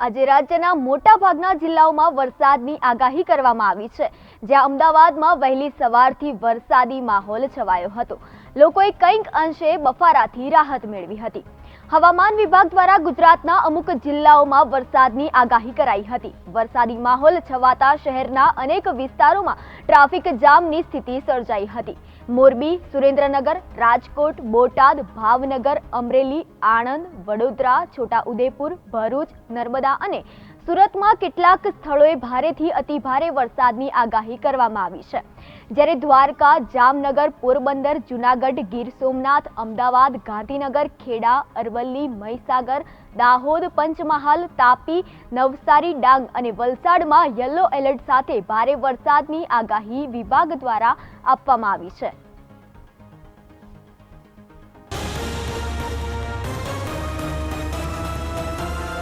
આજે રાજ્યના મોટા ભાગના જિલ્લાઓમાં વરસાદની આગાહી કરવામાં આવી છે. જ્યાં અમદાવાદમાં વહેલી સવારથી વરસાદી માહોલ છવાયો હતો. લોકોએ કંઈક અંશે બફારાથી રાહત મેળવી હતી. હવામાન વિભાગ દ્વારા ગુજરાતના અમુક જિલ્લાઓમાં વરસાદની આગાહી કરાઈ હતી. વરસાદી માહોલ છવાતા શહેરના અનેક વિસ્તારોમાં ટ્રાફિક જામની સ્થિતિ સર્જાઈ હતી. મોરબી, સુરેન્દ્રનગર, રાજકોટ, બોટાદ, ભાવનગર, અમરેલી, આણંદ, વડોદરા, છોટાઉદેપુર, ભરૂચ, નર્મદા અને સુરતમાં કેટલાક સ્થળોએ ભારેથી અતિભારે વરસાદની આગાહી કરવામાં આવી છે. જ્યારે દ્વારકા, જામનગર, પોરબંદર, જુનાગઢ, ગીર સોમનાથ, અમદાવાદ, ગાંધીનગર, ખેડા, અરવલ્લી, મહીસાગર, દાહોદ, પંચમહાલ, તાપી, નવસારી, ડાંગ અને વલસાડમાં યલો એલર્ટ સાથે ભારે વરસાદની આગાહી વિભાગ દ્વારા આપવામાં આવી છે.